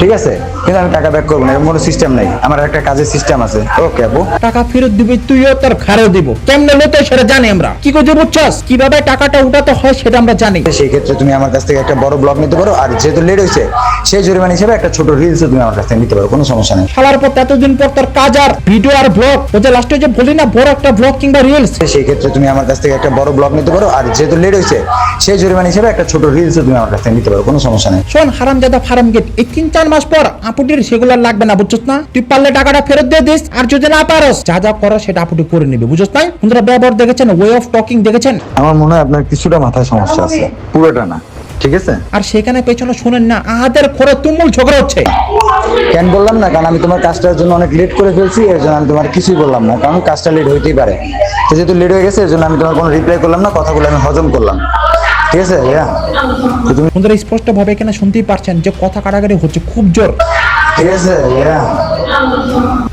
Speaker 3: ঠিক আছে? কিন্তু আমি টাকা ব্যাক করব না এরকম কোনো সিস্টেম নেই। আমার একটা কাজের সিস্টেম আছে। ওকে আপু।
Speaker 2: টাকা ফেরত দিবি তুইও তোর খারেও দিব। কেমনে লতে সেটা জানি আমরা। কি করে বুঝছস? কীভাবে টাকাটা উঠাতে হয় সেটা আমরা জানি।
Speaker 3: সেই ক্ষেত্রে তুমি আমার কাছ থেকে একটা বড় ব্লগ নিতে পারো আর যেহেতু লেট হয়েছে সেই জরিমানা হিসেবে একটা ছোট রিলসও তুমি আমার কাছ থেকে নিতে পারো কোনো সমস্যা নেই।
Speaker 2: শালার পর এতদিন পর তোর কাজ আর ভিডিও আর ব্লগ ও যে লাস্টে যে বলি না বড় একটা ব্লগ কিংবা রিলস
Speaker 3: সেই ক্ষেত্রে তুমি আমার কাছ থেকে একটা বড় ব্লগ নিতে পারো আর যেহেতু লেট হয়েছে সেই জরিমানা হিসেবে একটা ছোট রিলসও তুমি আমার কাছ থেকে নিতে পারো কোনো সমস্যা নেই।
Speaker 2: শোন হারাম জাদা ফার্ম গেট এই তিন চার মাস পর আপুটির সেগুলো লাগবে না বুঝছস না? তুই পারলে টাকাটা ফেরত দিয়ে দিস আর যদি না পারস যা যা করার সেটা আপুটি করে নেবে বুঝছস নাই? বন্ধুরা ব্যবহার দেখেছেন ওয়ে অফ টকিং দেখেছেন?
Speaker 3: আমার মনে হয় আপনার কিছুটা মাথায় সমস্যা আছে পুরোটা না। ঠিক আছে?
Speaker 2: আর সেখানে পেছনে শোনেন না আহাদের খোরে তুমুল ঝগড়া হচ্ছে।
Speaker 3: কেন বললাম না? কারণ আমি তোমার কাজটার জন্য অনেক লেট করে ফেলছি এর জন্য আমি তোমার কিছুই বললাম না। কারণ কাজটা লেট হইতেই পারে। তো যেহেতু লেট হয়ে গেছে এর জন্য আমি তোমার কোনো রিপ্লাই করলাম না কথাগুলো আমি হজম করলাম। ঠিক আছে ভাইয়া? তুমি
Speaker 2: বন্ধুরা স্পষ্ট ভাবে এখানে শুনতেই পারছেন যে কথা কাটাকাটি হচ্ছে খুব জোর।
Speaker 3: ঠিক আছে ভাইয়া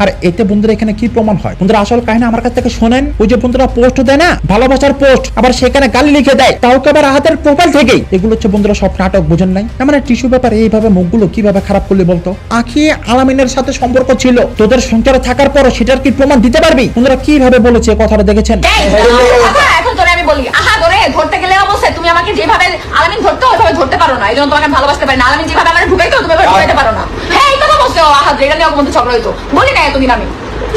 Speaker 2: আর এতে বন্ধুরা এখানে কি প্রমাণ হয়? বন্ধুরা আসল কাহিনী আমার কাছ থেকে শোনেন। ওই যে বন্ধুরা পোস্ট দেয় না? ভালোবাসার পোস্ট আবার সেখানে গালি লিখে দেয়। তাও কি আবার হাতের প্রোফাইল থেকেই? এগুলো হচ্ছে বন্ধুরা সব নাটক বোঝেন নাই? না মানে টিস্যু ব্যাপার এইভাবে মুখগুলো কীভাবে খারাপ করলে বলতো? আখি আলামিনের সাথে সম্পর্ক ছিল। তোদের সংসারে থাকার পর সেটার কি প্রমাণ দিতে পারবি? বন্ধুরা কীভাবে বলেছে কথাটা দেখেছেন?
Speaker 1: এখন তোরে আমি বলি আহা ধরে ধরতে গেলে অবশ্যই তুমি আমাকে যেভাবে আলামিন ধরতে ওইভাবে ধরতে পারো না। এই জন্য তোমাকে ভালোবাসতে পারি না। আলামিন যেভাবে আমাকে ঢুকাইতো, তুমি ধরতে ঢুকাইতে পারো না। হ্যাঁ এই কথা বলছো আহা এটা নিয়ে মধ্যে ঝগড়া হইতো। বলি না এতদিন আমি।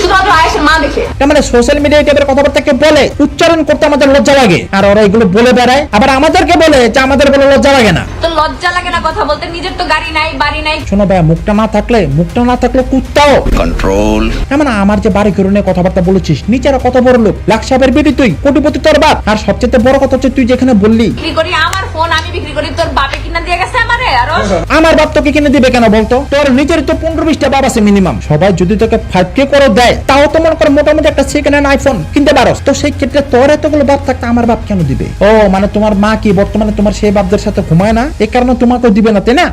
Speaker 1: শুধুমাত্র আয়েশের মা দেখে।
Speaker 2: মানে সোশ্যাল মিডিয়া টাইপের কথাবার্তাকে বলে উচ্চারণ করতে আমাদের লজ্জা লাগে। আর ওরা এগুলো বলে বেড়ায় আবার আমাদেরকে বলে যে আমাদের বলে লজ্জা লাগে না।
Speaker 1: তো লজ্জা লাগে না কথা বলতে? নিজের তো গাড়ি নাই বাড়ি নাই।
Speaker 2: শোনো ভাই মুখটা না থাকলে মুখটা না থাকলে কুত্তাও।
Speaker 7: কন্ট্রোল
Speaker 2: এমন আমার যে বাড়ি ঘুরে নিয়ে কথাবার্তা বলেছিস নিচেরা কত বড় লোক? লাখ সাহেবের বেটি তুই কোটিপতি তোর বাপ। আর সবচেয়ে বড় কথা হচ্ছে তুই যেখানে বললি।
Speaker 1: বিক্রি করি আমার ফোন আমি বিক্রি করি তোর বাপে কিনা দিয়ে গেছে। আমারে আরও
Speaker 2: আমার বাপ তোকে কিনে দিবে কেন বলতো? তোর নিজের তো পনেরো বিশটা বাপ আছে মিনিমাম সবাই যদি তোকে ফাইভ কে করে দেয় তাও তো মনে করে মোটামুটি একটা সেকেন্ড হ্যান্ড আইফোন কিনতে পারো তো সেই ক্ষেত্রে তোর এতগুলো বাপ থাকতে আমার বাপ কেন দিবে? ও মানে তোমার মা কি বর্তমানে তোমার সেই বাপদের সাথে ঘুমায় না? এই কারণে তোমাকে দিবে না তাই না?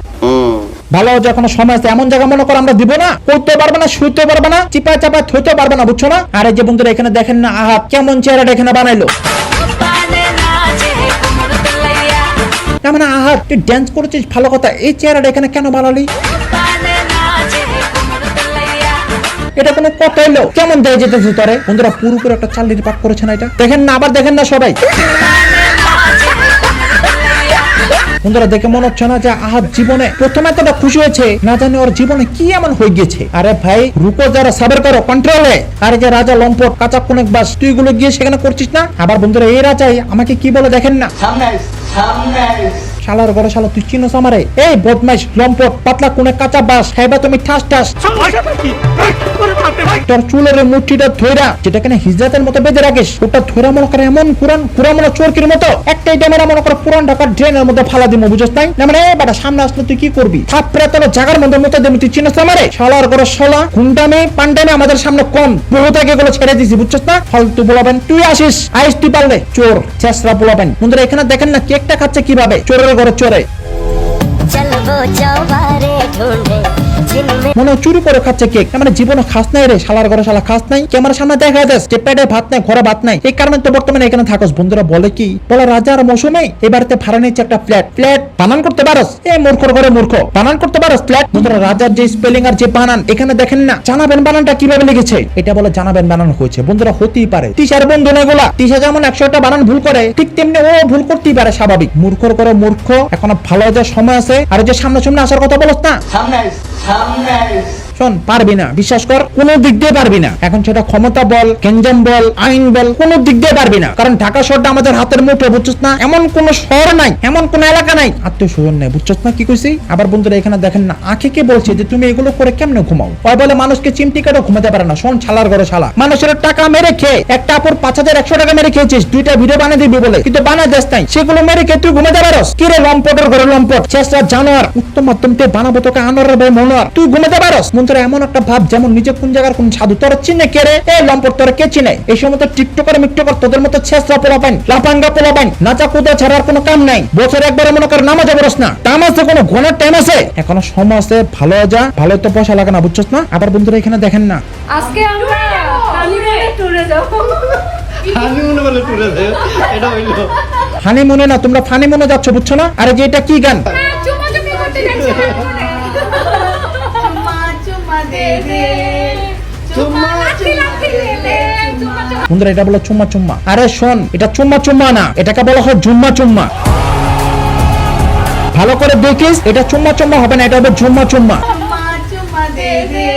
Speaker 2: ভালো যখন সময় আছে এমন জায়গা মনে করো আমরা দিব না। করতে পারবে না শুইতে পারবে না চিপা চাপা থইতে পারবে না বুঝছ না? আর এই যে বন্ধুরা এখানে দেখেন না আহা কেমন চেহারাটা এখানে বানাইলো। তার মানে আহার তুই ড্যান্স করেছিস, ভালো কথা। এই চেহারাটা এখানে কেন বানালি? এটা কোনো কথা এলো কেমন দেয় যেতেছে তোরে? বন্ধুরা পুরোপুরি একটা চাল্লির পাক করেছে না এটা? দেখেন না, আবার দেখেন না সবাই। বন্ধুরা দেখে মনে হচ্ছে না যে আহার জীবনে প্রথমে এতটা খুশি হয়েছে না জানি ওর জীবনে কি এমন হয়ে গেছে আরে ভাই রুকো যারা সাবের করো কন্ট্রোলে আরে যে রাজা লম্পট কাঁচা কোনেক বাস তুই গুলো গিয়ে সেখানে করছিস না? আবার বন্ধুরা এই রাজাই আমাকে কি বলে দেখেন না? শালার ঘরে শালা তুই চিনোস আমারে? এই বদমাইশ লম্পট পাতলা কোনে কাঁচা বাস খাইবা তুমি ঠাস ঠাস। তোর চুলের মুঠিটা যেটা হিজরাতের মতো বেঁধে রাখিস ওটা মনে করে এমন মনে চোরকির মতো একটাই ড্যামেরা মনে করে পুরান ঢাকার ড্রেনের মধ্যে ফালা বুঝছ না মানে সামনে আসলে তুই কি করবি? থাপড়ে তোর জাগার মধ্যে মতো তুই আমারে? শালার করে শালা পান্ডামে আমাদের সামনে কম বহুত আগে গুলো ছেড়ে দিছি বুঝছস না? ফালতু বলাবেন তুই আসিস আইস তুই পারলে চোর চেষ্টা বলাবেন। বন্ধুরা এখানে দেখেন না কেকটা খাচ্ছে কীভাবে? চোরের ঘরে চোরে।
Speaker 8: চলবো ঢুঁড়ে।
Speaker 2: মনে চুরি করে খাচ্ছে কেক। মানে জীবনে খাস নাই রে, শালার ঘরে শালা খাস নাই। ক্যামেরার সামনে দেখা যাস যে পেটে ভাত নাই, ঘরে ভাত নাই। এই কারণে তো বর্তমানে এখানে থাকস। বন্ধুরা বলে কি, বলে রাজার মৌসুমে এই বাড়িতে ভাড়া নিচ্ছে একটা ফ্ল্যাট ফ্ল্যাট বানান করতে পারস? এ মূর্খর ঘরে মূর্খ। বানান করতে পারস ফ্ল্যাট বন্ধুরা, রাজার যে স্পেলিং আর যে বানান, এখানে দেখেন না, জানাবেন বানানটা কীভাবে লিখেছে? এটা বলে জানাবেন বানান হয়েছে। বন্ধুরা, হতেই পারে। তিসার বন্ধু না এগুলা তিসা যেমন একশোটা বানান ভুল করে, ঠিক তেমনি ও ভুল করতেই পারে স্বাভাবিক। মূর্খর করে মূর্খ। এখন ভালো যে সময় আছে, আর যে সামনে সামনে আসার কথা বলস না? Thumbnails. শোন পারবি না। বিশ্বাস কর, কোনো দিক দিয়ে পারবি না। এখন সেটা ক্ষমতা বল গেঞ্জাম বল, আইন বল, কোনো দিক দিয়ে পারবি না। কারণ ঢাকা শহরটা আমাদের হাতের মুঠে বুঝছিস না? এমন কোন শহর নাই, এমন কোন এলাকা নাই। আত্মীয় স্বজন নেই, বুঝছিস না কি কইছি? আবার বন্ধুরা, এখানে দেখেন না, আঁখি কে বলছে যে তুমি এগুলো করে কেমনে ঘুমাও? ওই বলে মানুষকে চিমটি কেটে ঘুমাতে পারে না। শোন ছালার ঘরে শালা। মানুষের টাকা মেরে খেয়ে, একটা আপুর পাঁচ হাজার একশো টাকা মেরে খেয়েছিস, দুইটা ভিডিও বানিয়ে দিবি বলে। কিন্তু বানায় দেশ নাই। সেগুলো মেরে খেয়ে তুই ঘুমাতে পারস? কি রে লম্পটের ঘরে লম্পট? চেষ্টা জানোয়ার, উত্তম মাধ্যম বানাবো তোকে আনোয়ারের ভাই মনোয়ার। তুই ঘুমাতে পারস? মন্ত্রে এমন একটা ভাব যেমন নিজে কোন জায়গার কোন সাধু তোর চিনে কে রে? এ লম্পট তোর কে চিনে? এই সময় তো টিকটকার মিকটকার তোদের মতো ছেসরা পোলাপাইন লাপাঙ্গা পোলাপাইন নাচা কুদা ছাড়ার কোনো কাম নাই। বছর একবার মনে কর নামাজে বরস না। টাইম আছে কোনো ঘনের টাইম আছে। এখনও সময় আছে ভালো যা ভালো তো পয়সা লাগে না বুঝছস না? আবার বন্ধুরা এখানে দেখেন না।
Speaker 9: আজকে আমরা হানিমুনে ট্যুরে যাব।
Speaker 5: আমি মনে বলে টুরে দে এটা হইল।
Speaker 2: হানি মনে না তোমরা ফানি মনে যাচ্ছ বুঝছ না? আরে যে এটা কি গান?
Speaker 9: চুমা চুমি করতে যাচ্ছি।
Speaker 2: বন্ধুরা, এটা বলো চুম্মা চুম্মা। আরে শোন, এটা চুম্মা চুম্মা না, এটাকে বলা হয় জুম্মা চুম্মা। ভালো করে দেখিস, এটা চুম্মা চুম্মা হবে না, এটা হবে জুম্মা চুম্মা
Speaker 9: চুমা চুমা দে দে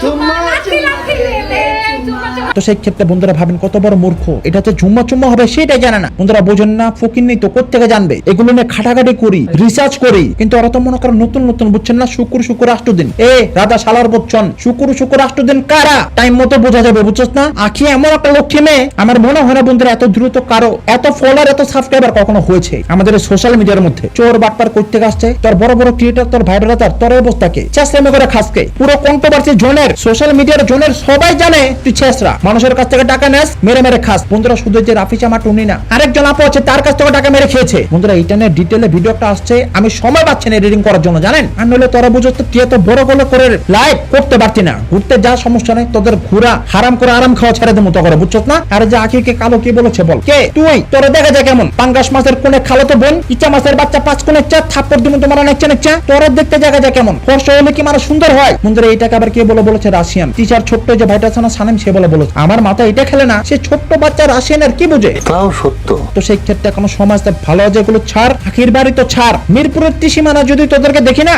Speaker 9: চুমা লাঠি লাঠি দে দে চুমা চুমা
Speaker 2: তো সেই ক্ষেত্রে বন্ধুরা ভাবেন কত বড় মূর্খ। এটা তো জুম্মা চুম্মা হবে সেটাই জানে না। বন্ধুরা বোঝেন না, ফকির নেই তো কোথেকে জানবে? এগুলো নিয়ে খাটাখাটি করি রিসার্চ করি। কিন্তু ওরা তো মনে করেন নতুন নতুন, বুঝছেন না? শুকুর শুকুর আষ্টদিন এ, রাজা শালার বচ্চন, শুকুর শুকুর আষ্টদিন কারা? টাইম মতো বোঝা যাবে, বুঝছস না? আখি এমন একটা লক্ষ্মী মেয়ে, আমার মনে হয় না বন্ধুরা এত দ্রুত কারও, এত ফলোয়ার এত সাবস্ক্রাইবার কখনো হয়েছে আমাদের সোশ্যাল মিডিয়ার মধ্যে। চোর বাটপার করতে আসছে? তোর বড় বড় ক্রিয়েটার তোর ভাইরাল তার, তোর অবস্থাকে চেষ্টা করে খাসকে পুরো কন্ট্রোভার্সি জোনের সোশ্যাল মিডিয়ার জোনের সবাই জানে তুই ছেসরা মানুষের কাছ থেকে টাকা নেস, মেরে মেরে খাস। বন্ধুরা, শুধু যে রাফি চামা টুনি না, আরেকজন আপু আছে, তার কাছ থেকে টাকা মেরে খেয়েছে। বন্ধুরা এটা নিয়ে ডিটেলে ভিডিও একটা আসছে, আমি সময় পাচ্ছি না রিডিং করার জন্য, জানেন? আর নইলে তোরা বুঝো তো, তুই এত বড় বড় করে লাইভ করতে পারতি না। ঘুরতে যা সমস্যা নেই, তোদের ঘুরা, হারাম করে আরাম খাওয়া ছেড়ে দেবো তো করে বুঝছ না? আর যে আখিকে কালো কি বলেছে বল। কে? তুই, তোরা দেখা যায় কেমন? পাঙ্গাস মাছের কোনে খালো তো বোন ইচ্ছা মাছের বাচ্চা পাঁচ কোনে চা, থাপ্পড় দিমু তোমার নেচ্ছে নেচ্ছে তোরা দেখতে জায়গা যায় কেমন? ফর্সা হলে কি মারা সুন্দর হয়? বন্ধুরা, এইটাকে আবার কে বলে বলেছে রাশিয়ান? টিচার ছোট্ট যে ভাইটা আছে না, সানেম, সে বলে বলেছে। আমার মাথা এটা খেলে না সে ছোট্ট বাচ্চা রাশিয়ানের কি বুঝে
Speaker 6: তাও সত্য
Speaker 2: তো সেই ক্ষেত্রে কোনো সমাজ ভালো আছে গুলো ছাড় আখির বাড়ি তো ছাড় মিরপুরের ত্রিসীমানা যদি তোদেরকে দেখি না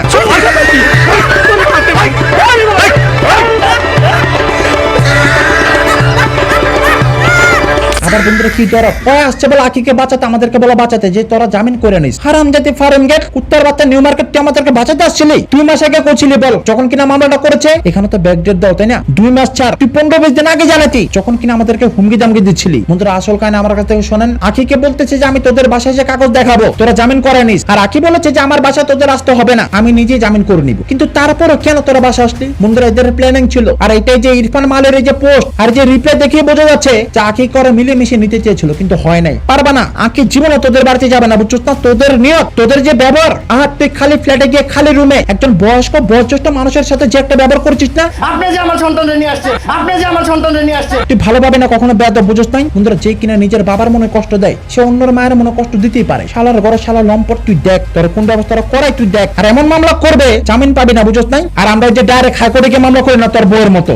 Speaker 2: আবার বন্ধুরা কি দরদ ওই আসছে বলে আকিকে বাঁচাতে, আমাদেরকে বলে বাঁচাতে, যে তোরা জামিন করে নিস। হারাম জাতি ফার্ম গেট উত্তর বাচ্চা নিউ মার্কেট তুই আমাদেরকে বাঁচাতে আসছিলি? দুই মাস আগে করছিলি বল, যখন কিনা মামলাটা করেছে, এখানে তো ব্যাক ডেট দাও, তাই না? দুই মাস ছাড়, তুই পনেরো বিশ দিন আগে জানাতি যখন কিনা আমাদেরকে হুমকি দামকি দিচ্ছিলি। বন্ধুরা, আসল কাহিনী আমার কাছ থেকে শোনেন? আকিকে বলতেছে যে, আমি তোদের বাসায় এসে কাগজ দেখাবো, তোরা জামিন করে নিস। আর আকি বলেছে যে, আমার বাসায় তোদের আসতে হবে না, আমি নিজেই জামিন করে নিব। কিন্তু তারপরও কেন তোরা বাসা আসলি? বন্ধুরা, এদের প্ল্যানিং ছিল। আর এটাই যে ইরফান মালের এই যে পোস্ট আর যে রিপ্লাই দেখিয়ে বোঝা যাচ্ছে যে, আকি করে মিলেমিশে নিতে চেয়েছিল কিন্তু হয় নাই। পারবা না। আকি জীবনে তোদের বাড়িতে যাবে না বুঝছিস না? তোদের নিয়ত তোদের যে ব্যবহার। আর তুই খালি ফ্ল্যাটে গিয়ে খালি রুমে একজন বয়স্ক বয়োজ্যেষ্ঠ মানুষের সাথে যে একটা ব্যবহার করছিস না?
Speaker 5: আপনি যে আমার সন্তানরে নিয়ে আসছে আপনি যে আমার সন্তানরে নিয়ে আসছে
Speaker 2: তুই ভালোভাবে না কখনো বেদ বুঝোস নাই? বন্ধুরা যে কিনা নিজের বাবার মনে কষ্ট দেয় সে অন্যর মায়ের মনে কষ্ট দিতেই পারে। শালার ঘরে শালা লম্পট তুই দেখ তোর কোন ব্যবস্থা করাই তুই দেখ। আর এমন মামলা করবে জামিন পাবি না বুঝোস নাই? আর আমরা যে ডাইরেক্ট হাই কোর্টে গিয়ে মামলা করি না তোর বউয়ের মতো।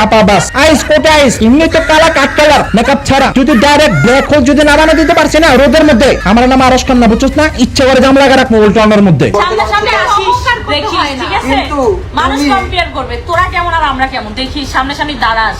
Speaker 2: চাপা বাস। আইস কোটে আইস এমনি তো কালা কাট কালার মেকআপ ছাড়া। যদি ডাইরেক্ট ব্ল্যাক হোল যদি না বানা দিতে পারছে না রোদের মধ্যে। আমার নাম আরস খান না বুঝছিস না? ইচ্ছে করে জাম লাগা রাখব উল্টানোর মধ্যে।
Speaker 9: সামনে সামনে আসিস দেখিস ঠিক আছে? মানুষ কম্পেয়ার করবে তোরা কেমন আর আমরা কেমন? দেখিস সামনে সামনে দাঁড়াস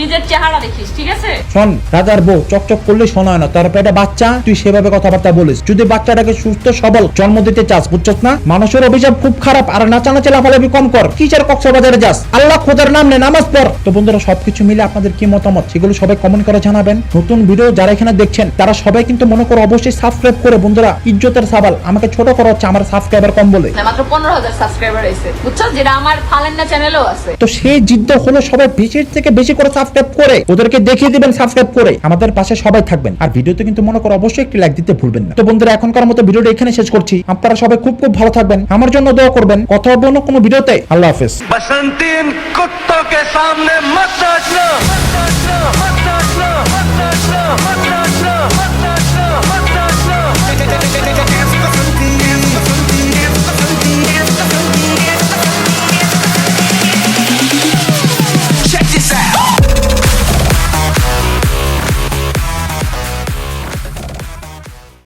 Speaker 9: নিজের চেহারা দেখিস ঠিক আছে?
Speaker 2: শোন রাজার বউ চকচক করলে শোনা হয় না। তার পেটে বাচ্চা তুই সেভাবে কথাবার্তা বলিস। যদি বাচ্চাটাকে সুস্থ সবল জন্ম দিতে চাস বুঝছস না? মানুষের অভিশাপ খুব খারাপ আর নাচানাচি লাফালাফি কম কর। কিসের কক্সবাজারে যাস? আল্লাহ খোদার নাম নে নামাজ পড়। তো বন্ধুরা সবকিছু মিলে আপনাদের কি মতামত? সেগুলো সবাই কমেন্ট করে জানাবেন। নতুন ভিডিও যারা এখানে দেখছেন তারা সবাই কিন্তু মনে করো অবশ্যই সাবস্ক্রাইব করে। বন্ধুরা ইজ্জতের সাবাল। আমাকে ছোট করা হচ্ছে আমার সাবস্ক্রাইবার কম বলে।
Speaker 1: হ্যাঁ, মাত্র 15000 সাবস্ক্রাইবার আছে বুঝছ? যেটা আমার চ্যানেলও আছে।
Speaker 2: তো সেই জিদ্দ হলো সবাই বেশি থেকে বেশি করে সাবস্ক্রাইব করে। ওদেরকে দেখিয়ে দিবেন সাবস্ক্রাইব করে। আমাদের পাশে সবাই থাকবেন। আর ভিডিওতে কিন্তু মনে করো অবশ্যই একটি লাইক দিতে ভুলবেন না। তো বন্ধুরা এখনকার মতো ভিডিওটা এখানে শেষ করছি। আপনারা সবাই খুব খুব ভালো থাকবেন। আমার জন্য দোয়া করবেন। কথা হবে অন্য কোনো ভিডিওতে। আল্লাহ হাফেজ।
Speaker 7: कुत्तों के सामने मत नाचना। मत नाचना मत नाचना मत नाचना मत नाचना